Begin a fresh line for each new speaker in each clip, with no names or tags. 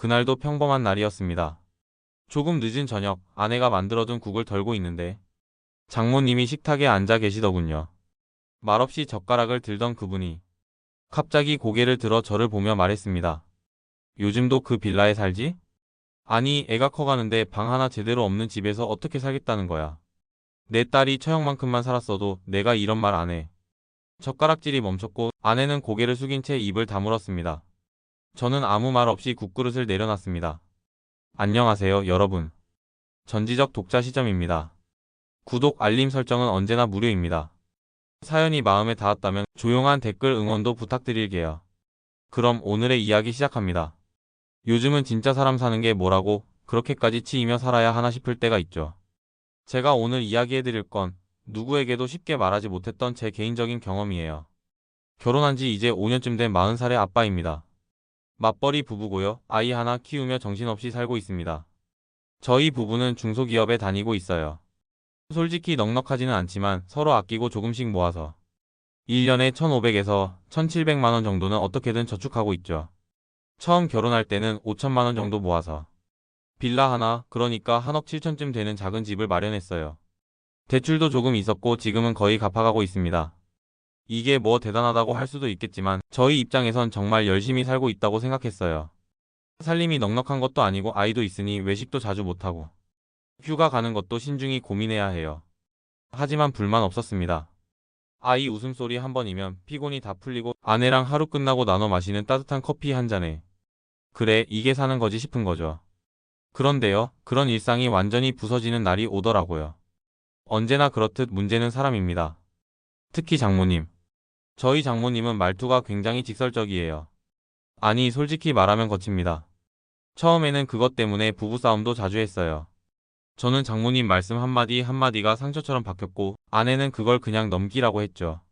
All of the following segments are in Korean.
그날도 평범한 날이었습니다. 조금 늦은 저녁, 아내가 만들어둔 국을 덜고 있는데 장모님이 식탁에 앉아 계시더군요. 말없이 젓가락을 들던 그분이 갑자기 고개를 들어 저를 보며 말했습니다. 요즘도 그 빌라에 살지? 아니, 애가 커가는데 방 하나 제대로 없는 집에서 어떻게 살겠다는 거야. 내 딸이 처형만큼만 살았어도 내가 이런 말 안 해. 젓가락질이 멈췄고 아내는 고개를 숙인 채 입을 다물었습니다. 저는 아무 말 없이 국그릇을 내려놨습니다. 안녕하세요, 여러분. 전지적 독자 시점입니다. 구독, 알림 설정은 언제나 무료입니다. 사연이 마음에 닿았다면 조용한 댓글 응원도 부탁드릴게요. 그럼 오늘의 이야기 시작합니다. 요즘은 진짜 사람 사는 게 뭐라고 그렇게까지 치이며 살아야 하나 싶을 때가 있죠. 제가 오늘 이야기해드릴 건 누구에게도 쉽게 말하지 못했던 제 개인적인 경험이에요. 결혼한 지 이제 5년쯤 된 40살의 아빠입니다. 맞벌이 부부고요. 아이 하나 키우며 정신없이 살고 있습니다. 저희 부부는 중소기업에 다니고 있어요. 솔직히 넉넉하지는 않지만 서로 아끼고 조금씩 모아서 1년에 1,500에서 1,700만 원 정도는 어떻게든 저축하고 있죠. 처음 결혼할 때는 5천만 원 정도 모아서 빌라 하나, 그러니까 한억 7천쯤 되는 작은 집을 마련했어요. 대출도 조금 있었고 지금은 거의 갚아가고 있습니다. 이게 뭐 대단하다고 할 수도 있겠지만 저희 입장에선 정말 열심히 살고 있다고 생각했어요. 살림이 넉넉한 것도 아니고 아이도 있으니 외식도 자주 못하고 휴가 가는 것도 신중히 고민해야 해요. 하지만 불만 없었습니다. 아이 웃음소리 한 번이면 피곤이 다 풀리고 아내랑 하루 끝나고 나눠 마시는 따뜻한 커피 한 잔에 그래 이게 사는 거지 싶은 거죠. 그런데요, 그런 일상이 완전히 부서지는 날이 오더라고요. 언제나 그렇듯 문제는 사람입니다. 특히 장모님. 저희 장모님은 말투가 굉장히 직설적이에요. 아니, 솔직히 말하면 거칩니다. 처음에는 그것 때문에 부부싸움도 자주 했어요. 저는 장모님 말씀 한마디 한마디가 상처처럼 박혔고, 아내는 그걸 그냥 넘기라고 했죠.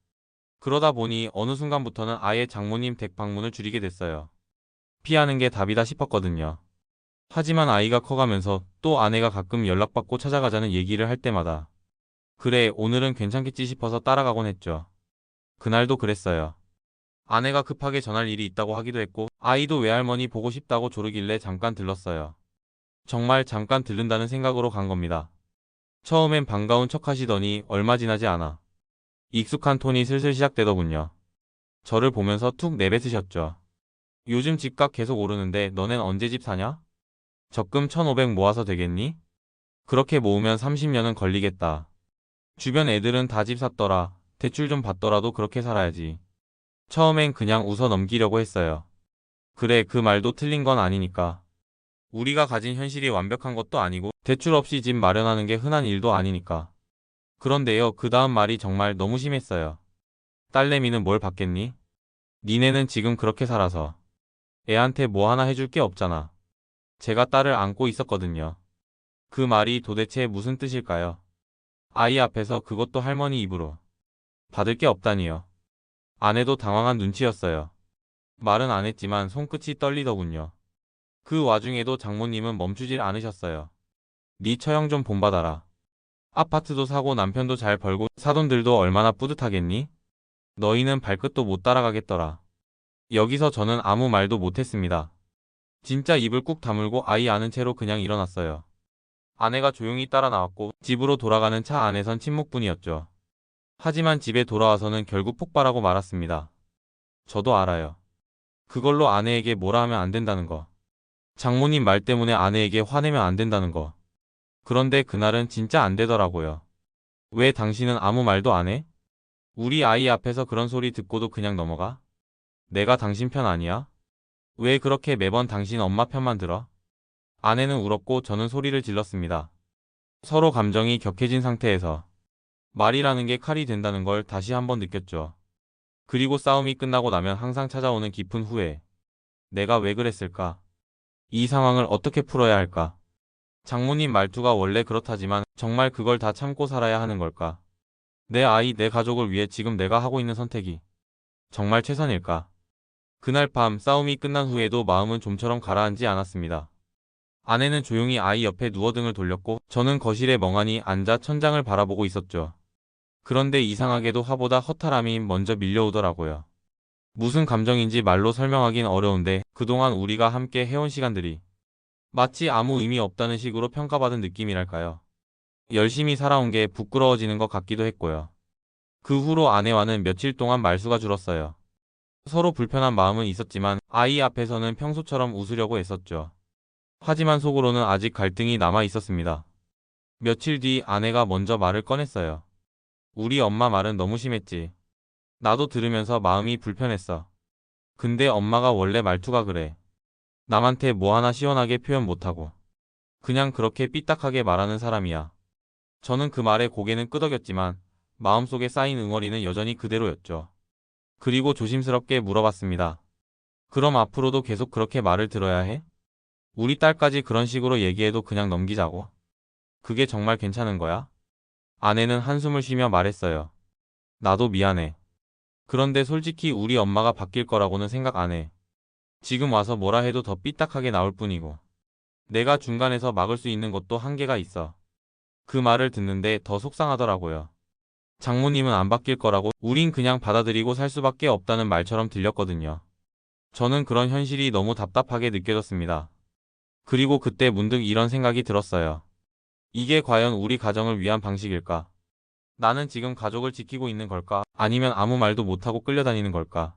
그러다 보니 어느 순간부터는 아예 장모님 댁 방문을 줄이게 됐어요. 피하는 게 답이다 싶었거든요. 하지만 아이가 커가면서 또 아내가 가끔 연락받고 찾아가자는 얘기를 할 때마다 그래 오늘은 괜찮겠지 싶어서 따라가곤 했죠. 그날도 그랬어요. 아내가 급하게 전할 일이 있다고 하기도 했고 아이도 외할머니 보고 싶다고 조르길래 잠깐 들렀어요. 정말 잠깐 들른다는 생각으로 간 겁니다. 처음엔 반가운 척 하시더니 얼마 지나지 않아 익숙한 톤이 슬슬 시작되더군요. 저를 보면서 툭 내뱉으셨죠. 요즘 집값 계속 오르는데 너넨 언제 집 사냐? 적금 1500 모아서 되겠니? 그렇게 모으면 30년은 걸리겠다. 주변 애들은 다 집 샀더라. 대출 좀 받더라도 그렇게 살아야지. 처음엔 그냥 웃어 넘기려고 했어요. 그래, 그 말도 틀린 건 아니니까. 우리가 가진 현실이 완벽한 것도 아니고, 대출 없이 집 마련하는 게 흔한 일도 아니니까. 그런데요, 그 다음 말이 정말 너무 심했어요. 딸내미는 뭘 받겠니? 니네는 지금 그렇게 살아서. 애한테 뭐 하나 해줄 게 없잖아. 제가 딸을 안고 있었거든요. 그 말이 도대체 무슨 뜻일까요? 아이 앞에서 그것도 할머니 입으로. 받을 게 없다니요. 아내도 당황한 눈치였어요. 말은 안 했지만 손끝이 떨리더군요. 그 와중에도 장모님은 멈추질 않으셨어요. 네 처형 좀 본받아라. 아파트도 사고 남편도 잘 벌고 사돈들도 얼마나 뿌듯하겠니? 너희는 발끝도 못 따라가겠더라. 여기서 저는 아무 말도 못했습니다. 진짜 입을 꾹 다물고 아이 아는 채로 그냥 일어났어요. 아내가 조용히 따라 나왔고 집으로 돌아가는 차 안에선 침묵뿐이었죠. 하지만 집에 돌아와서는 결국 폭발하고 말았습니다. 저도 알아요. 그걸로 아내에게 뭐라 하면 안 된다는 거. 장모님 말 때문에 아내에게 화내면 안 된다는 거. 그런데 그날은 진짜 안 되더라고요. 왜 당신은 아무 말도 안 해? 우리 아이 앞에서 그런 소리 듣고도 그냥 넘어가? 내가 당신 편 아니야? 왜 그렇게 매번 당신 엄마 편만 들어? 아내는 울었고 저는 소리를 질렀습니다. 서로 감정이 격해진 상태에서 말이라는 게 칼이 된다는 걸 다시 한번 느꼈죠. 그리고 싸움이 끝나고 나면 항상 찾아오는 깊은 후회. 내가 왜 그랬을까? 이 상황을 어떻게 풀어야 할까? 장모님 말투가 원래 그렇다지만 정말 그걸 다 참고 살아야 하는 걸까? 내 아이, 내 가족을 위해 지금 내가 하고 있는 선택이 정말 최선일까? 그날 밤 싸움이 끝난 후에도 마음은 좀처럼 가라앉지 않았습니다. 아내는 조용히 아이 옆에 누워 등을 돌렸고 저는 거실에 멍하니 앉아 천장을 바라보고 있었죠. 그런데 이상하게도 화보다 허탈함이 먼저 밀려오더라고요. 무슨 감정인지 말로 설명하긴 어려운데 그동안 우리가 함께 해온 시간들이 마치 아무 의미 없다는 식으로 평가받은 느낌이랄까요. 열심히 살아온 게 부끄러워지는 것 같기도 했고요. 그 후로 아내와는 며칠 동안 말수가 줄었어요. 서로 불편한 마음은 있었지만 아이 앞에서는 평소처럼 웃으려고 애썼죠. 하지만 속으로는 아직 갈등이 남아 있었습니다. 며칠 뒤 아내가 먼저 말을 꺼냈어요. 우리 엄마 말은 너무 심했지. 나도 들으면서 마음이 불편했어. 근데 엄마가 원래 말투가 그래. 남한테 뭐 하나 시원하게 표현 못하고. 그냥 그렇게 삐딱하게 말하는 사람이야. 저는 그 말에 고개는 끄덕였지만 마음속에 쌓인 응어리는 여전히 그대로였죠. 그리고 조심스럽게 물어봤습니다. 그럼 앞으로도 계속 그렇게 말을 들어야 해? 우리 딸까지 그런 식으로 얘기해도 그냥 넘기자고. 그게 정말 괜찮은 거야? 아내는 한숨을 쉬며 말했어요. 나도 미안해. 그런데 솔직히 우리 엄마가 바뀔 거라고는 생각 안 해. 지금 와서 뭐라 해도 더 삐딱하게 나올 뿐이고. 내가 중간에서 막을 수 있는 것도 한계가 있어. 그 말을 듣는데 더 속상하더라고요. 장모님은 안 바뀔 거라고 우린 그냥 받아들이고 살 수밖에 없다는 말처럼 들렸거든요. 저는 그런 현실이 너무 답답하게 느껴졌습니다. 그리고 그때 문득 이런 생각이 들었어요. 이게 과연 우리 가정을 위한 방식일까? 나는 지금 가족을 지키고 있는 걸까? 아니면 아무 말도 못하고 끌려다니는 걸까?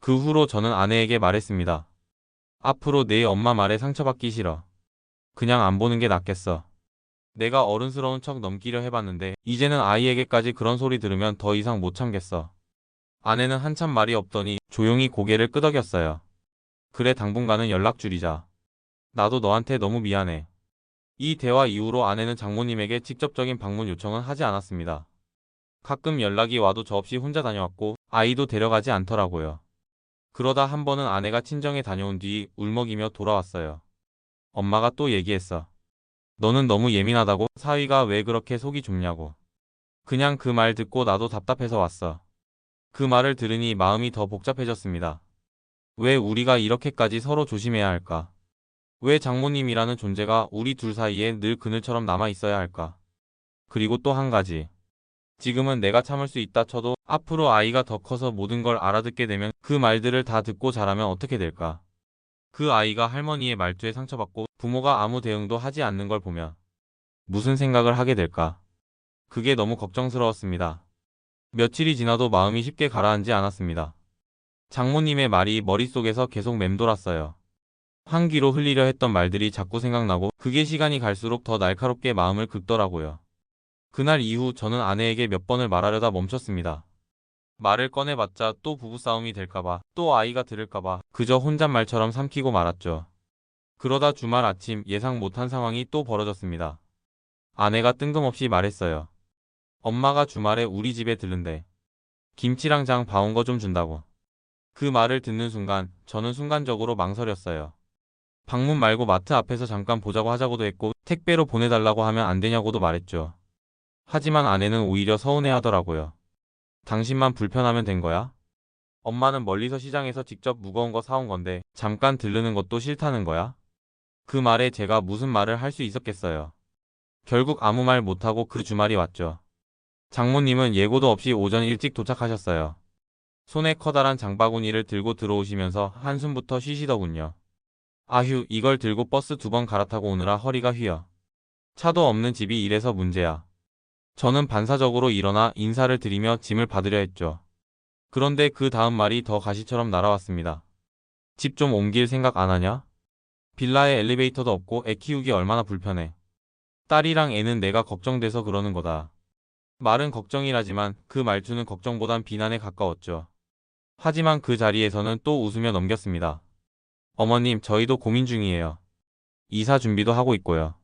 그 후로 저는 아내에게 말했습니다. 앞으로 내 엄마 말에 상처받기 싫어. 그냥 안 보는 게 낫겠어. 내가 어른스러운 척 넘기려 해봤는데 이제는 아이에게까지 그런 소리 들으면 더 이상 못 참겠어. 아내는 한참 말이 없더니 조용히 고개를 끄덕였어요. 그래 당분간은 연락 줄이자. 나도 너한테 너무 미안해. 이 대화 이후로 아내는 장모님에게 직접적인 방문 요청은 하지 않았습니다. 가끔 연락이 와도 저 없이 혼자 다녀왔고 아이도 데려가지 않더라고요. 그러다 한 번은 아내가 친정에 다녀온 뒤 울먹이며 돌아왔어요. 엄마가 또 얘기했어. 너는 너무 예민하다고 사위가 왜 그렇게 속이 좁냐고. 그냥 그 말 듣고 나도 답답해서 왔어. 그 말을 들으니 마음이 더 복잡해졌습니다. 왜 우리가 이렇게까지 서로 조심해야 할까? 왜 장모님이라는 존재가 우리 둘 사이에 늘 그늘처럼 남아 있어야 할까? 그리고 또 한 가지. 지금은 내가 참을 수 있다 쳐도 앞으로 아이가 더 커서 모든 걸 알아듣게 되면 그 말들을 다 듣고 자라면 어떻게 될까? 그 아이가 할머니의 말투에 상처받고 부모가 아무 대응도 하지 않는 걸 보면 무슨 생각을 하게 될까? 그게 너무 걱정스러웠습니다. 며칠이 지나도 마음이 쉽게 가라앉지 않았습니다. 장모님의 말이 머릿속에서 계속 맴돌았어요. 환기로 흘리려 했던 말들이 자꾸 생각나고 그게 시간이 갈수록 더 날카롭게 마음을 긁더라고요. 그날 이후 저는 아내에게 몇 번을 말하려다 멈췄습니다. 말을 꺼내봤자 또 부부싸움이 될까봐 또 아이가 들을까봐 그저 혼잣말처럼 삼키고 말았죠. 그러다 주말 아침 예상 못한 상황이 또 벌어졌습니다. 아내가 뜬금없이 말했어요. 엄마가 주말에 우리 집에 들른대. 김치랑 장 봐온 거 좀 준다고. 그 말을 듣는 순간 저는 순간적으로 망설였어요. 방문 말고 마트 앞에서 잠깐 보자고 하자고도 했고 택배로 보내달라고 하면 안 되냐고도 말했죠. 하지만 아내는 오히려 서운해 하더라고요. 당신만 불편하면 된 거야? 엄마는 멀리서 시장에서 직접 무거운 거 사온 건데 잠깐 들르는 것도 싫다는 거야? 그 말에 제가 무슨 말을 할 수 있었겠어요. 결국 아무 말 못하고 그 주말이 왔죠. 장모님은 예고도 없이 오전 일찍 도착하셨어요. 손에 커다란 장바구니를 들고 들어오시면서 한숨부터 쉬시더군요. 아휴, 이걸 들고 버스 두 번 갈아타고 오느라 허리가 휘어. 차도 없는 집이 이래서 문제야. 저는 반사적으로 일어나 인사를 드리며 짐을 받으려 했죠. 그런데 그 다음 말이 더 가시처럼 날아왔습니다. 집 좀 옮길 생각 안 하냐? 빌라에 엘리베이터도 없고 애 키우기 얼마나 불편해. 딸이랑 애는 내가 걱정돼서 그러는 거다. 말은 걱정이라지만 그 말투는 걱정보단 비난에 가까웠죠. 하지만 그 자리에서는 또 웃으며 넘겼습니다. 어머님, 저희도 고민 중이에요. 이사 준비도 하고 있고요.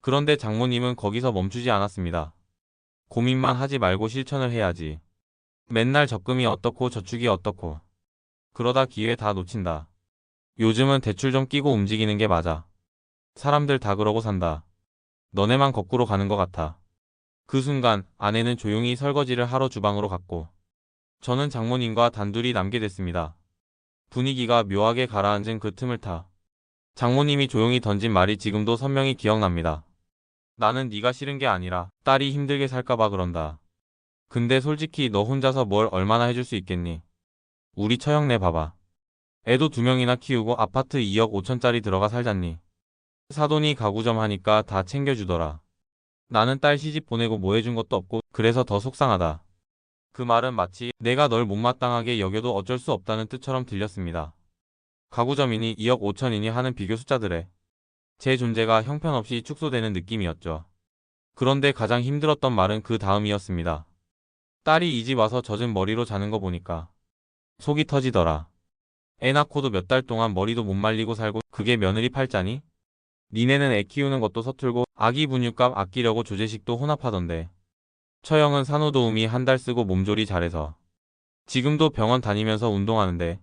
그런데 장모님은 거기서 멈추지 않았습니다. 고민만 하지 말고 실천을 해야지. 맨날 적금이 어떻고 저축이 어떻고. 그러다 기회 다 놓친다. 요즘은 대출 좀 끼고 움직이는 게 맞아. 사람들 다 그러고 산다. 너네만 거꾸로 가는 것 같아. 그 순간 아내는 조용히 설거지를 하러 주방으로 갔고 저는 장모님과 단둘이 남게 됐습니다. 분위기가 묘하게 가라앉은 그 틈을 타 장모님이 조용히 던진 말이 지금도 선명히 기억납니다. 나는 네가 싫은 게 아니라 딸이 힘들게 살까봐 그런다. 근데 솔직히 너 혼자서 뭘 얼마나 해줄 수 있겠니? 우리 처형네 봐봐. 애도 두 명이나 키우고 아파트 2억 5천짜리 들어가 살잖니. 사돈이 가구점 하니까 다 챙겨주더라. 나는 딸 시집 보내고 뭐 해준 것도 없고 그래서 더 속상하다. 그 말은 마치 내가 널 못마땅하게 여겨도 어쩔 수 없다는 뜻처럼 들렸습니다. 가구점이니 2억 5천이니 하는 비교 숫자들에 제 존재가 형편없이 축소되는 느낌이었죠. 그런데 가장 힘들었던 말은 그 다음이었습니다. 딸이 이 집 와서 젖은 머리로 자는 거 보니까 속이 터지더라. 애 낳고도 몇 달 동안 머리도 못 말리고 살고 그게 며느리 팔자니? 니네는 애 키우는 것도 서툴고 아기 분유값 아끼려고 조제식도 혼합하던데. 처형은 산후 도우미 한 달 쓰고 몸조리 잘해서 지금도 병원 다니면서 운동하는데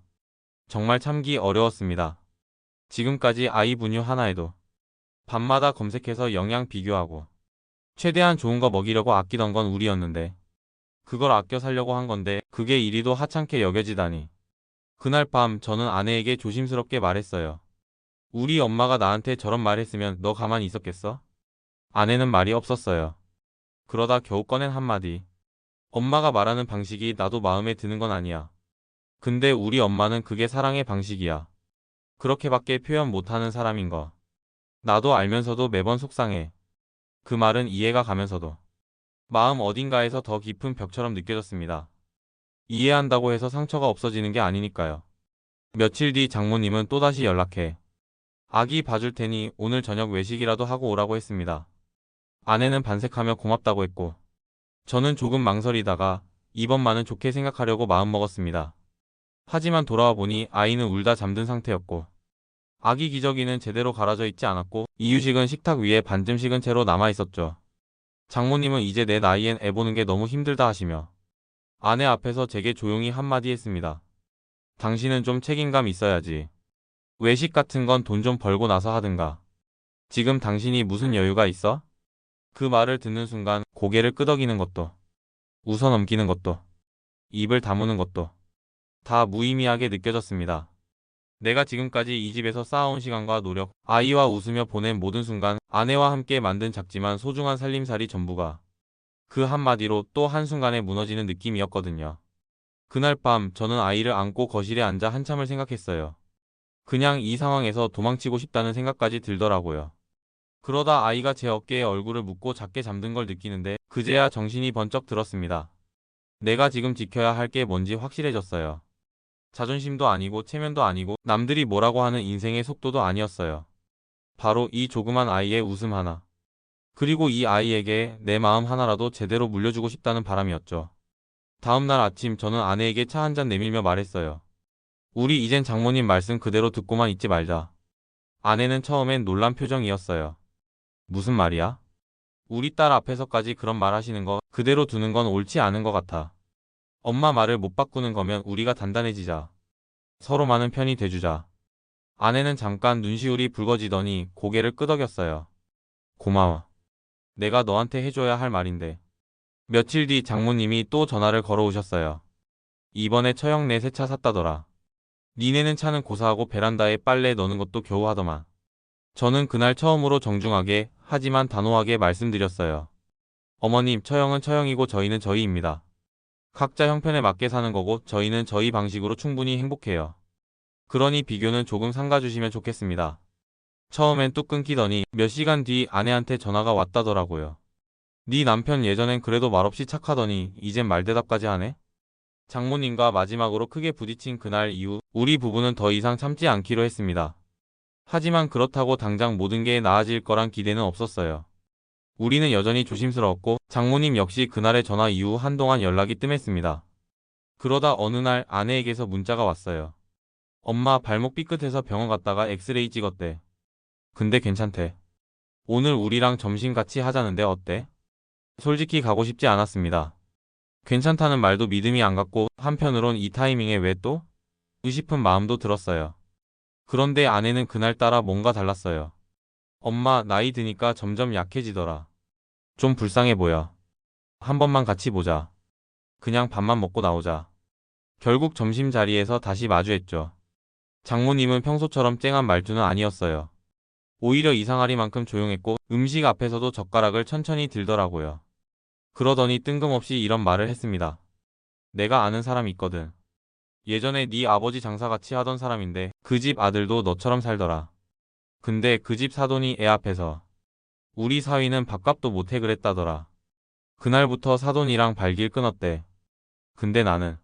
정말 참기 어려웠습니다. 지금까지 아이 분유 하나에도 밤마다 검색해서 영양 비교하고 최대한 좋은 거 먹이려고 아끼던 건 우리였는데 그걸 아껴 살려고 한 건데 그게 이리도 하찮게 여겨지다니. 그날 밤 저는 아내에게 조심스럽게 말했어요. 우리 엄마가 나한테 저런 말 했으면 너 가만히 있었겠어? 아내는 말이 없었어요. 그러다 겨우 꺼낸 한마디. 엄마가 말하는 방식이 나도 마음에 드는 건 아니야. 근데 우리 엄마는 그게 사랑의 방식이야. 그렇게밖에 표현 못하는 사람인 거. 나도 알면서도 매번 속상해. 그 말은 이해가 가면서도 마음 어딘가에서 더 깊은 벽처럼 느껴졌습니다. 이해한다고 해서 상처가 없어지는 게 아니니까요. 며칠 뒤 장모님은 또다시 연락해. 아기 봐줄 테니 오늘 저녁 외식이라도 하고 오라고 했습니다. 아내는 반색하며 고맙다고 했고, 저는 조금 망설이다가 이번만은 좋게 생각하려고 마음먹었습니다. 하지만 돌아와 보니 아이는 울다 잠든 상태였고, 아기 기저귀는 제대로 갈아져 있지 않았고, 이유식은 식탁 위에 반쯤 식은 채로 남아 있었죠. 장모님은 이제 내 나이엔 애 보는 게 너무 힘들다 하시며, 아내 앞에서 제게 조용히 한마디 했습니다. 당신은 좀 책임감 있어야지. 외식 같은 건 돈 좀 벌고 나서 하든가. 지금 당신이 무슨 여유가 있어? 그 말을 듣는 순간 고개를 끄덕이는 것도, 웃어 넘기는 것도, 입을 다무는 것도 다 무의미하게 느껴졌습니다. 내가 지금까지 이 집에서 쌓아온 시간과 노력, 아이와 웃으며 보낸 모든 순간, 아내와 함께 만든 작지만 소중한 살림살이 전부가 그 한마디로 또 한순간에 무너지는 느낌이었거든요. 그날 밤 저는 아이를 안고 거실에 앉아 한참을 생각했어요. 그냥 이 상황에서 도망치고 싶다는 생각까지 들더라고요. 그러다 아이가 제 어깨에 얼굴을 묻고 작게 잠든 걸 느끼는데 그제야 정신이 번쩍 들었습니다. 내가 지금 지켜야 할 게 뭔지 확실해졌어요. 자존심도 아니고 체면도 아니고 남들이 뭐라고 하는 인생의 속도도 아니었어요. 바로 이 조그만 아이의 웃음 하나. 그리고 이 아이에게 내 마음 하나라도 제대로 물려주고 싶다는 바람이었죠. 다음날 아침 저는 아내에게 차 한 잔 내밀며 말했어요. 우리 이젠 장모님 말씀 그대로 듣고만 있지 말자. 아내는 처음엔 놀란 표정이었어요. 무슨 말이야? 우리 딸 앞에서까지 그런 말 하시는 거 그대로 두는 건 옳지 않은 것 같아. 엄마 말을 못 바꾸는 거면 우리가 단단해지자. 서로 많은 편이 돼주자. 아내는 잠깐 눈시울이 붉어지더니 고개를 끄덕였어요. 고마워. 내가 너한테 해줘야 할 말인데. 며칠 뒤 장모님이 또 전화를 걸어오셨어요. 이번에 처형내 새 차 샀다더라. 니네는 차는 고사하고 베란다에 빨래 넣는 것도 겨우 하더만. 저는 그날 처음으로 정중하게 하지만 단호하게 말씀드렸어요. 어머님, 처형은 처형이고 저희는 저희입니다. 각자 형편에 맞게 사는 거고 저희는 저희 방식으로 충분히 행복해요. 그러니 비교는 조금 삼가주시면 좋겠습니다. 처음엔 뚝 끊기더니 몇 시간 뒤 아내한테 전화가 왔다더라고요. 네 남편 예전엔 그래도 말없이 착하더니 이젠 말대답까지 하네? 장모님과 마지막으로 크게 부딪힌 그날 이후 우리 부부는 더 이상 참지 않기로 했습니다. 하지만 그렇다고 당장 모든 게 나아질 거란 기대는 없었어요. 우리는 여전히 조심스러웠고 장모님 역시 그날의 전화 이후 한동안 연락이 뜸했습니다. 그러다 어느 날 아내에게서 문자가 왔어요. 엄마 발목 삐끗해서 병원 갔다가 엑스레이 찍었대. 근데 괜찮대. 오늘 우리랑 점심 같이 하자는데 어때? 솔직히 가고 싶지 않았습니다. 괜찮다는 말도 믿음이 안 갔고 한편으론 이 타이밍에 왜 또? 의싶은 마음도 들었어요. 그런데 아내는 그날따라 뭔가 달랐어요. 엄마 나이 드니까 점점 약해지더라. 좀 불쌍해 보여. 한 번만 같이 보자. 그냥 밥만 먹고 나오자. 결국 점심 자리에서 다시 마주했죠. 장모님은 평소처럼 쨍한 말투는 아니었어요. 오히려 이상하리만큼 조용했고 음식 앞에서도 젓가락을 천천히 들더라고요. 그러더니 뜬금없이 이런 말을 했습니다. 내가 아는 사람 있거든. 예전에 네 아버지 장사같이 하던 사람인데 그 집 아들도 너처럼 살더라. 근데 그 집 사돈이 애 앞에서 우리 사위는 밥값도 못해 그랬다더라. 그날부터 사돈이랑 발길 끊었대. 근데 나는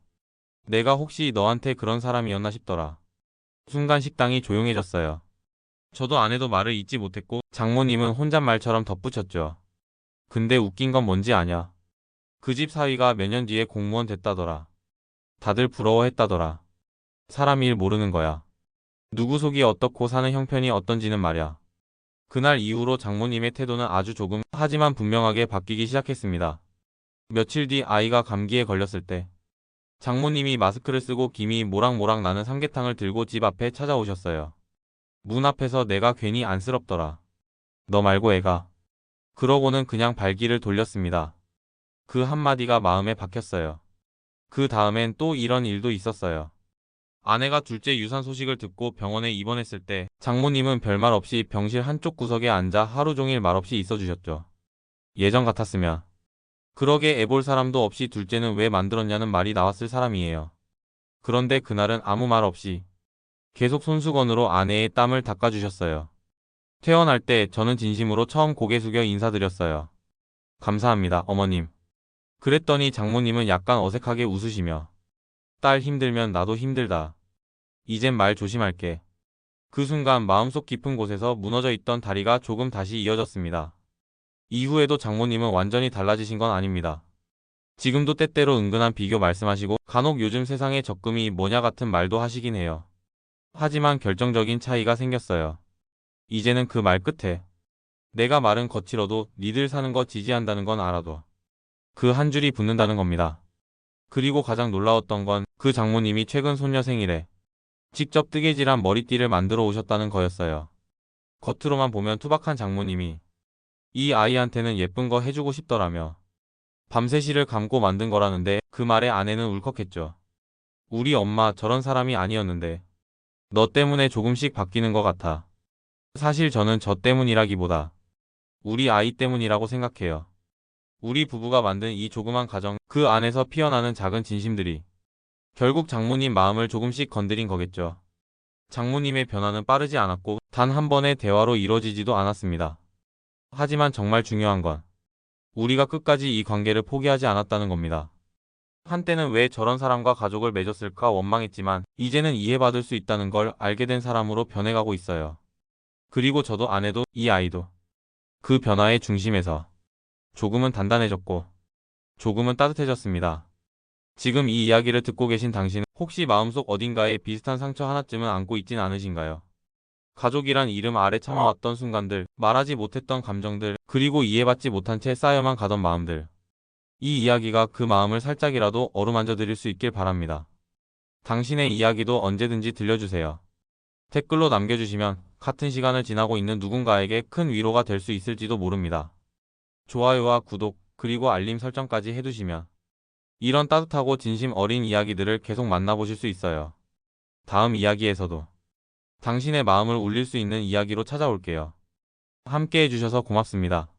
내가 혹시 너한테 그런 사람이었나 싶더라. 순간 식당이 조용해졌어요. 저도 아내도 말을 잇지 못했고 장모님은 혼잣말처럼 덧붙였죠. 근데 웃긴 건 뭔지 아냐? 그 집 사위가 몇 년 뒤에 공무원 됐다더라. 다들 부러워했다더라. 사람 일 모르는 거야. 누구 속이 어떻고 사는 형편이 어떤지는 말야. 그날 이후로 장모님의 태도는 아주 조금 하지만 분명하게 바뀌기 시작했습니다. 며칠 뒤 아이가 감기에 걸렸을 때 장모님이 마스크를 쓰고 김이 모락모락 나는 삼계탕을 들고 집 앞에 찾아오셨어요. 문 앞에서 내가 괜히 안쓰럽더라. 너 말고 애가. 그러고는 그냥 발길을 돌렸습니다. 그 한마디가 마음에 박혔어요. 그 다음엔 또 이런 일도 있었어요. 아내가 둘째 유산 소식을 듣고 병원에 입원했을 때 장모님은 별말 없이 병실 한쪽 구석에 앉아 하루 종일 말없이 있어주셨죠. 예전 같았으면 그러게 애볼 사람도 없이 둘째는 왜 만들었냐는 말이 나왔을 사람이에요. 그런데 그날은 아무 말 없이 계속 손수건으로 아내의 땀을 닦아주셨어요. 퇴원할 때 저는 진심으로 처음 고개 숙여 인사드렸어요. 감사합니다, 어머님. 그랬더니 장모님은 약간 어색하게 웃으시며 딸 힘들면 나도 힘들다. 이젠 말 조심할게. 그 순간 마음속 깊은 곳에서 무너져 있던 다리가 조금 다시 이어졌습니다. 이후에도 장모님은 완전히 달라지신 건 아닙니다. 지금도 때때로 은근한 비교 말씀하시고 간혹 요즘 세상의 적금이 뭐냐 같은 말도 하시긴 해요. 하지만 결정적인 차이가 생겼어요. 이제는 그 말 끝에 내가 말은 거칠어도 니들 사는 거 지지한다는 건 알아도 그 한 줄이 붙는다는 겁니다. 그리고 가장 놀라웠던 건 그 장모님이 최근 손녀 생일에 직접 뜨개질한 머리띠를 만들어 오셨다는 거였어요. 겉으로만 보면 투박한 장모님이 이 아이한테는 예쁜 거 해주고 싶더라며 밤새 실을 감고 만든 거라는데 그 말에 아내는 울컥했죠. 우리 엄마 저런 사람이 아니었는데 너 때문에 조금씩 바뀌는 것 같아. 사실 저는 저 때문이라기보다 우리 아이 때문이라고 생각해요. 우리 부부가 만든 이 조그만 가정, 그 안에서 피어나는 작은 진심들이 결국 장모님 마음을 조금씩 건드린 거겠죠. 장모님의 변화는 빠르지 않았고 단 한 번의 대화로 이루어지지도 않았습니다. 하지만 정말 중요한 건 우리가 끝까지 이 관계를 포기하지 않았다는 겁니다. 한때는 왜 저런 사람과 가족을 맺었을까 원망했지만 이제는 이해받을 수 있다는 걸 알게 된 사람으로 변해가고 있어요. 그리고 저도 아내도 이 아이도 그 변화의 중심에서 조금은 단단해졌고 조금은 따뜻해졌습니다. 지금 이 이야기를 듣고 계신 당신은 혹시 마음속 어딘가에 비슷한 상처 하나쯤은 안고 있진 않으신가요? 가족이란 이름 아래 참아왔던 순간들, 말하지 못했던 감정들, 그리고 이해받지 못한 채 쌓여만 가던 마음들. 이 이야기가 그 마음을 살짝이라도 어루만져 드릴 수 있길 바랍니다. 당신의 이야기도 언제든지 들려주세요. 댓글로 남겨주시면 같은 시간을 지나고 있는 누군가에게 큰 위로가 될 수 있을지도 모릅니다. 좋아요와 구독, 그리고 알림 설정까지 해두시면 이런 따뜻하고 진심 어린 이야기들을 계속 만나보실 수 있어요. 다음 이야기에서도 당신의 마음을 울릴 수 있는 이야기로 찾아올게요. 함께 해주셔서 고맙습니다.